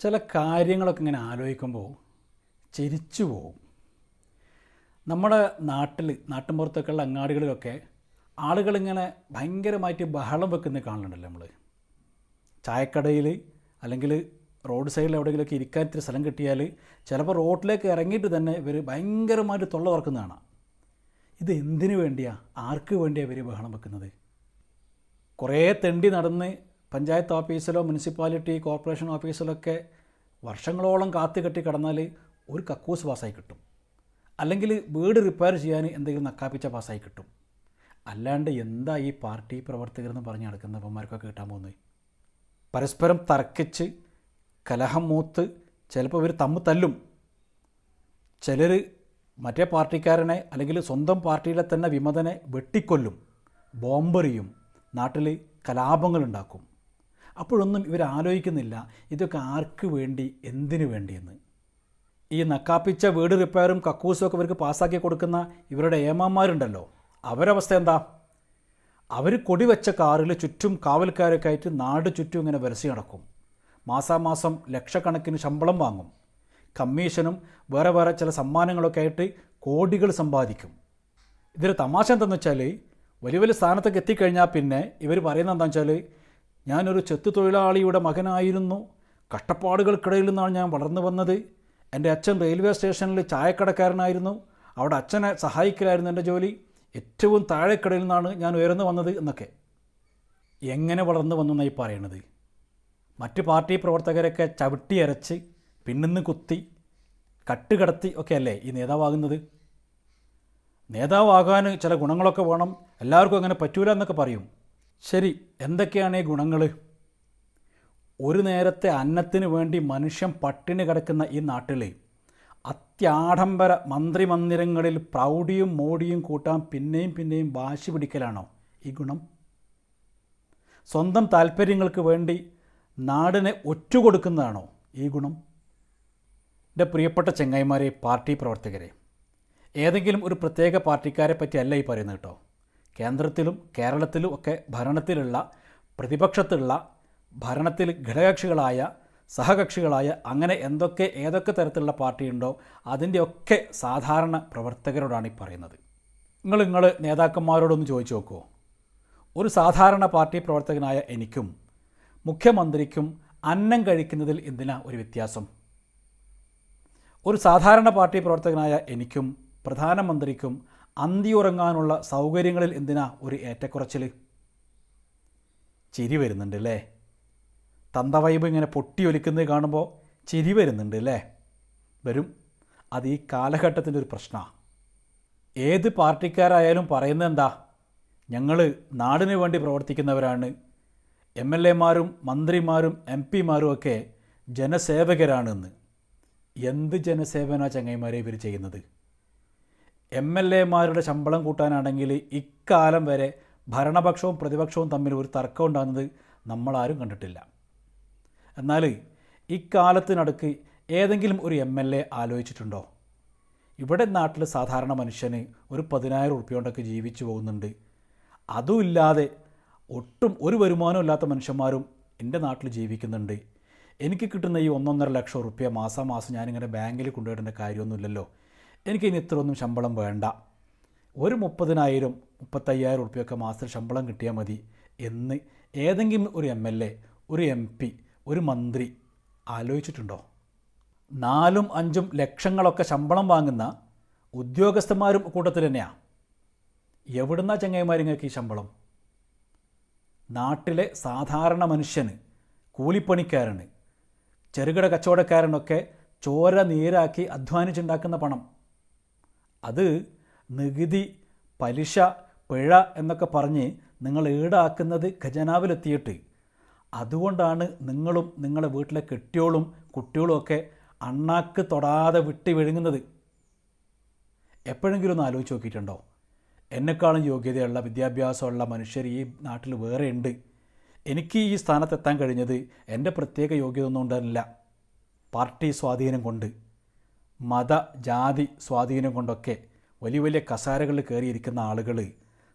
ചില കാര്യങ്ങളൊക്കെ ഇങ്ങനെ ആലോചിക്കുമ്പോൾ ചിരിച്ചു പോകും. നമ്മുടെ നാട്ടിൽ നാട്ടിൻപുറത്തൊക്കെയുള്ള അങ്ങാടികളിലൊക്കെ ആളുകളിങ്ങനെ ഭയങ്കരമായിട്ട് ബഹളം വെക്കുന്നത് കാണുന്നുണ്ടല്ലോ നമ്മൾ ചായക്കടയിൽ അല്ലെങ്കിൽ റോഡ് സൈഡിൽ എവിടെയെങ്കിലുമൊക്കെ ഇരിക്കാൻ ഇത്തിരി സ്ഥലം കിട്ടിയാൽ ചിലപ്പോൾ റോഡിലേക്ക് ഇറങ്ങിയിട്ട് തന്നെ ഇവർ ഭയങ്കരമായിട്ട് തൊള്ള തുറക്കുന്ന ഇത് എന്തിനു വേണ്ടിയാണ് ആർക്ക് വേണ്ടിയാണ് ഇവർ ബഹളം വെക്കുന്നത്? കുറേ തെണ്ടി നടന്ന് പഞ്ചായത്ത് ഓഫീസിലോ മുനിസിപ്പാലിറ്റി കോർപ്പറേഷൻ ഓഫീസിലൊക്കെ വർഷങ്ങളോളം കാത്തു കെട്ടി കിടന്നാൽ ഒരു കക്കൂസ് പാസ്സായി കിട്ടും. അല്ലെങ്കിൽ വീട് റിപ്പയർ ചെയ്യാൻ എന്തെങ്കിലും നക്കാപ്പിച്ച പാസ്സായി കിട്ടും. അല്ലാണ്ട് എന്താ ഈ പാർട്ടി പ്രവർത്തകരെന്ന് പറഞ്ഞ് നടക്കുന്ന അപ്പന്മാർക്കൊക്കെ കിട്ടാൻ പോകുന്നത്? പരസ്പരം തർക്കിച്ച് കലഹം മൂത്ത് ചിലപ്പോൾ ഇവർ തമ്മ് തല്ലും. ചിലർ മറ്റേ പാർട്ടിക്കാരനെ അല്ലെങ്കിൽ സ്വന്തം പാർട്ടിയിലെ തന്നെ വിമതനെ വെട്ടിക്കൊല്ലും ബോംബെറിയും നാട്ടിൽ കലാപങ്ങളുണ്ടാക്കും. അപ്പോഴൊന്നും ഇവർ ആലോചിക്കുന്നില്ല ഇതൊക്കെ ആർക്ക് വേണ്ടി എന്തിനു വേണ്ടിയെന്ന്? ഈ നക്കാപ്പിച്ച വീട് റിപ്പയറും കക്കൂസും ഒക്കെ ഇവർക്ക് പാസ്സാക്കി കൊടുക്കുന്ന ഇവരുടെ ഏമാന്മാരുണ്ടല്ലോ അവരവസ്ഥ എന്താ? അവർ കൊടിവെച്ച കാറിൽ ചുറ്റും കാവൽക്കാരൊക്കെ ആയിട്ട് നാട് ചുറ്റും ഇങ്ങനെ വരസി നടക്കും. മാസാമാസം ലക്ഷക്കണക്കിന് ശമ്പളം വാങ്ങും. കമ്മീഷനും വേറെ വേറെ ചില സമ്മാനങ്ങളൊക്കെ ആയിട്ട് കോടികൾ സമ്പാദിക്കും. ഇതിൽ തമാശ എന്താണെന്ന് വെച്ചാൽ വലിയ വലിയ സ്ഥാനത്തൊക്കെ എത്തിക്കഴിഞ്ഞാൽ പിന്നെ ഇവർ പറയുന്നത് എന്താണെന്ന് വെച്ചാൽ ഞാനൊരു ചെത്തു തൊഴിലാളിയുടെ മകനായിരുന്നു. കഷ്ടപ്പാടുകൾക്കിടയിൽ നിന്നാണ് ഞാൻ വളർന്നു വന്നത്. എന്റെ അച്ഛൻ റെയിൽവേ സ്റ്റേഷനിൽ ചായക്കടക്കാരനായിരുന്നു. അവിടെ അച്ഛനെ സഹായിക്കലായിരുന്നു എന്റെ ജോലി. ഏറ്റവും താഴെക്കടയിൽ നിന്നാണ് ഞാൻ ഉയർന്നു വന്നത് എന്നൊക്കെ. എങ്ങനെ വളർന്നു വന്നു എന്നായി പറയണത്? മറ്റ് പാർട്ടി പ്രവർത്തകരൊക്കെ ചവിട്ടി അരച്ച് പിന്നിന്ന് കുത്തി കട്ടുകടത്തി ഒക്കെ അല്ലേ ഈ നേതാവാകുന്നത്? നേതാവാകാൻ ചില ഗുണങ്ങളൊക്കെ വേണം. എല്ലാവർക്കും അങ്ങനെ പറ്റൂല എന്നൊക്കെ പറയും. ശരി എന്തൊക്കെയാണ് ഈ ഗുണങ്ങൾ ഒരു നേരത്തെ അന്നത്തിന് വേണ്ടി മനുഷ്യൻ പട്ടിണി കിടക്കുന്ന ഈ നാട്ടിൽ അത്യാഡംബര മന്ത്രിമന്ദിരങ്ങളിൽ പ്രൗഢിയും മോടിയും കൂട്ടാൻ പിന്നെയും പിന്നെയും വാശി പിടിക്കലാണോ ഈ ഗുണം? സ്വന്തം താല്പര്യങ്ങൾക്ക് വേണ്ടി നാടിനെ ഒറ്റുകൊടുക്കുന്നതാണോ ഈ ഗുണം? എന്റെ പ്രിയപ്പെട്ട ചെങ്ങായിമാരെ പാർട്ടി പ്രവർത്തകരെ ഏതെങ്കിലും ഒരു പ്രത്യേക പാർട്ടിക്കാരെ പറ്റിയല്ല ഈ പറയുന്നത് കേട്ടോ. കേന്ദ്രത്തിലും കേരളത്തിലും ഒക്കെ ഭരണത്തിലുള്ള പ്രതിപക്ഷത്തുള്ള ഭരണത്തിൽ ഘടകകക്ഷികളായ സഹകക്ഷികളായ അങ്ങനെ എന്തൊക്കെ ഏതൊക്കെ തരത്തിലുള്ള പാർട്ടിയുണ്ടോ അതിന്റെയൊക്കെ സാധാരണ പ്രവർത്തകരോടാണ് ഈ പറയുന്നത്. നിങ്ങൾ നിങ്ങൾ നേതാക്കന്മാരോടൊന്ന് ചോദിച്ചു നോക്കുമോ ഒരു സാധാരണ പാർട്ടി പ്രവർത്തകനായ എനിക്കും മുഖ്യമന്ത്രിക്കും അന്നം കഴിക്കുന്നതിൽ എന്തിനാ ഒരു വ്യത്യാസം? ഒരു സാധാരണ പാർട്ടി പ്രവർത്തകനായ എനിക്കും പ്രധാനമന്ത്രിക്കും അന്തിയുറങ്ങാനുള്ള സൗകര്യങ്ങളിൽ എന്തിനാ ഒരു ഏറ്റക്കുറച്ചിൽ ചിരി വരുന്നുണ്ട് അല്ലേ തന്തവൈബ് ഇങ്ങനെ പൊട്ടിയൊലിക്കുന്നത് കാണുമ്പോൾ ചിരി വരുന്നുണ്ട് അല്ലേ വരും. അത് ഈ കാലഘട്ടത്തിന്റെ ഒരു പ്രശ്നമാണ് ഏത് പാർട്ടിക്കാരായാലും പറയുന്നത് എന്താ ഞങ്ങൾ നാടിനു വേണ്ടി പ്രവർത്തിക്കുന്നവരാണ്. എം എൽ എമാരും മന്ത്രിമാരും എം പിമാരും ഒക്കെ ജനസേവകരാണെന്ന്. എന്ത് ജനസേവന ചങ്ങൈമാരെ ഇവർ ചെയ്യുന്നത്? എം എൽ എമാരുടെ ശമ്പളം കൂട്ടാനാണെങ്കിൽ ഇക്കാലം വരെ ഭരണപക്ഷവും പ്രതിപക്ഷവും തമ്മിൽ ഒരു തർക്കം ഉണ്ടാകുന്നത് നമ്മളാരും കണ്ടിട്ടില്ല. എന്നാൽ ഇക്കാലത്തിനടുക്ക് ഏതെങ്കിലും ഒരു എം എൽ എ ആലോചിച്ചിട്ടുണ്ടോ? ഇവിടെ നാട്ടിൽ സാധാരണ മനുഷ്യന് ഒരു പതിനായിരം ഉറുപ്പ്യോണ്ടൊക്കെ ജീവിച്ചു പോകുന്നുണ്ട്. അതുമില്ലാതെ ഒട്ടും ഒരു വരുമാനവും ഇല്ലാത്ത മനുഷ്യന്മാരും എന്റെ നാട്ടിൽ ജീവിക്കുന്നുണ്ട്. എനിക്ക് കിട്ടുന്ന ഈ ഒന്നൊന്നര ലക്ഷം റുപ്യ മാസം ഞാനിങ്ങനെ ബാങ്കിൽ കൊണ്ടുപോയിടേണ്ട കാര്യമൊന്നുമില്ലല്ലോ. എനിക്ക് ഇനി ഇത്രയൊന്നും ശമ്പളം വേണ്ട. ഒരു മുപ്പതിനായിരം മുപ്പത്തയ്യായിരം ഉറുപ്പ്യൊക്കെ മാസത്തിൽ ശമ്പളം കിട്ടിയാൽ മതി എന്ന് ഏതെങ്കിലും ഒരു എം എൽ എ ഒരു എം പി ഒരു മന്ത്രി ആലോചിച്ചിട്ടുണ്ടോ? നാലും അഞ്ചും ലക്ഷങ്ങളൊക്കെ ശമ്പളം വാങ്ങുന്ന ഉദ്യോഗസ്ഥന്മാരും കൂട്ടത്തിൽ തന്നെയാണ് എവിടുന്ന ചങ്ങായിമാരിങ്ങൾക്ക് ഈ ശമ്പളം? നാട്ടിലെ സാധാരണ മനുഷ്യന് കൂലിപ്പണിക്കാരന് ചെറുകിട കച്ചവടക്കാരനൊക്കെ ചോര നീരാക്കി അധ്വാനിച്ചുണ്ടാക്കുന്ന പണം. അത് നികുതി പലിശ പിഴ എന്നൊക്കെ പറഞ്ഞ് നിങ്ങൾ ഈടാക്കുന്നത് ഖജനാവിലെത്തിയിട്ട്. അതുകൊണ്ടാണ് നിങ്ങളും നിങ്ങളുടെ വീട്ടിലെ കെട്ടിയോളും കുട്ടികളും ഒക്കെ അണ്ണാക്ക് തൊടാതെ വിട്ടി വിഴുങ്ങുന്നത്. എപ്പോഴെങ്കിലും ഒന്ന് ആലോചിച്ച് നോക്കിയിട്ടുണ്ടോ? എന്നെക്കാളും യോഗ്യതയുള്ള വിദ്യാഭ്യാസമുള്ള മനുഷ്യർ ഈ നാട്ടിൽ വേറെ ഉണ്ട്. എനിക്ക് ഈ സ്ഥാനത്തെത്താൻ കഴിഞ്ഞത് എന്റെ പ്രത്യേക യോഗ്യത ഒന്നും ഉണ്ടായിരുന്നില്ല. പാർട്ടി സ്വാധീനം കൊണ്ട്. മത ജാതി സ്വാധീനം കൊണ്ടൊക്കെ വലിയ വലിയ കസാരകളിൽ കയറിയിരിക്കുന്ന ആളുകൾ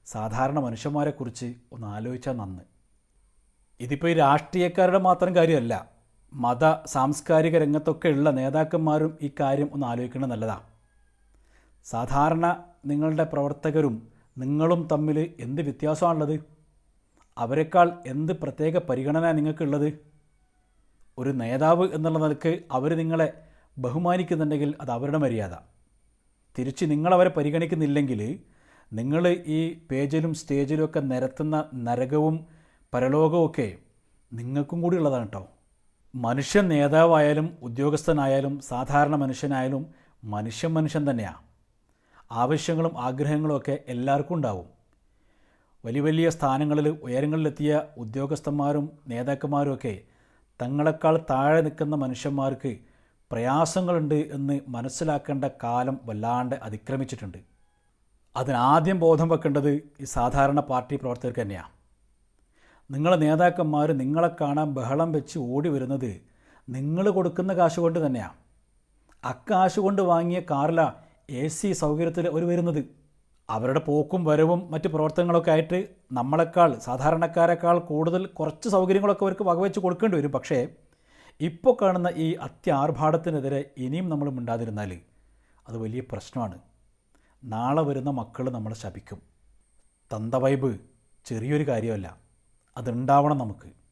സാധാരണ മനുഷ്യന്മാരെക്കുറിച്ച് ഒന്ന് ആലോചിച്ചാൽ നന്ന്. ഇതിപ്പോൾ ഈ രാഷ്ട്രീയക്കാരുടെ മാത്രം കാര്യമല്ല മത സാംസ്കാരിക രംഗത്തൊക്കെ ഉള്ള നേതാക്കന്മാരും ഈ കാര്യം ഒന്ന് ആലോചിക്കുന്നത് നല്ലതാണ് സാധാരണ നിങ്ങളുടെ പ്രവർത്തകരും നിങ്ങളും തമ്മിൽ എന്ത് വ്യത്യാസമാണുള്ളത്? അവരെക്കാൾ എന്ത് പ്രത്യേക പരിഗണന നിങ്ങൾക്കുള്ളത്? ഒരു നേതാവ് എന്നുള്ള നിലയ്ക്ക് അവർ നിങ്ങളെ ബഹുമാനിക്കുന്നുണ്ടെങ്കിൽ അത് അവരുടെ മര്യാദ. തിരിച്ച് നിങ്ങളവരെ പരിഗണിക്കുന്നില്ലെങ്കിൽ നിങ്ങൾ ഈ പേജിലും സ്റ്റേജിലും ഒക്കെ നിരത്തുന്ന നരകവും പരലോകവും ഒക്കെ നിങ്ങൾക്കും കൂടി ഉള്ളതാണ് കേട്ടോ മനുഷ്യൻ നേതാവായാലും ഉദ്യോഗസ്ഥനായാലും സാധാരണ മനുഷ്യനായാലും മനുഷ്യൻ മനുഷ്യൻ തന്നെയാണ് ആവശ്യങ്ങളും ആഗ്രഹങ്ങളും ഒക്കെ എല്ലാവർക്കും ഉണ്ടാവും. വലിയ വലിയ സ്ഥാനങ്ങളിൽ ഉയരങ്ങളിലെത്തിയ ഉദ്യോഗസ്ഥന്മാരും നേതാക്കന്മാരും ഒക്കെ തങ്ങളെക്കാൾ താഴെ നിൽക്കുന്ന മനുഷ്യന്മാർക്ക് പ്രയാസങ്ങളുണ്ട് എന്ന് മനസ്സിലാക്കേണ്ട കാലം വല്ലാണ്ട് അതിക്രമിച്ചിട്ടുണ്ട്. അതിനാദ്യം ബോധം വെക്കേണ്ടത് ഈ സാധാരണ പാർട്ടി പ്രവർത്തകർക്ക് തന്നെയാണ് നിങ്ങളെ നേതാക്കന്മാർ നിങ്ങളെ കാണാൻ ബഹളം വെച്ച് ഓടി വരുന്നത് നിങ്ങൾ കൊടുക്കുന്ന കാശ് കൊണ്ട് തന്നെയാണ് അക്കാശ് കൊണ്ട് വാങ്ങിയ കാറിലാണ് എ സി സൗകര്യത്തിൽ അവർ വരുന്നത്. അവരുടെ പോക്കും വരവും മറ്റ് പ്രവർത്തനങ്ങളൊക്കെ ആയിട്ട് നമ്മളെക്കാൾ സാധാരണക്കാരെക്കാൾ കൂടുതൽ കുറച്ച് സൗകര്യങ്ങളൊക്കെ അവർക്ക് വകവെച്ച് കൊടുക്കേണ്ടി വരും. പക്ഷേ ഇപ്പോൾ കാണുന്ന ഈ അത്യാർഭാടത്തിനെതിരെ ഇനിയും നമ്മൾ മിണ്ടാതിരുന്നാൽ അത് വലിയ പ്രശ്നമാണ്. നാളെ വരുന്ന മക്കൾ നമ്മളെ ശപിക്കും. തന്തവൈബ് ചെറിയൊരു കാര്യമല്ല. അതുണ്ടാവണം നമുക്ക്.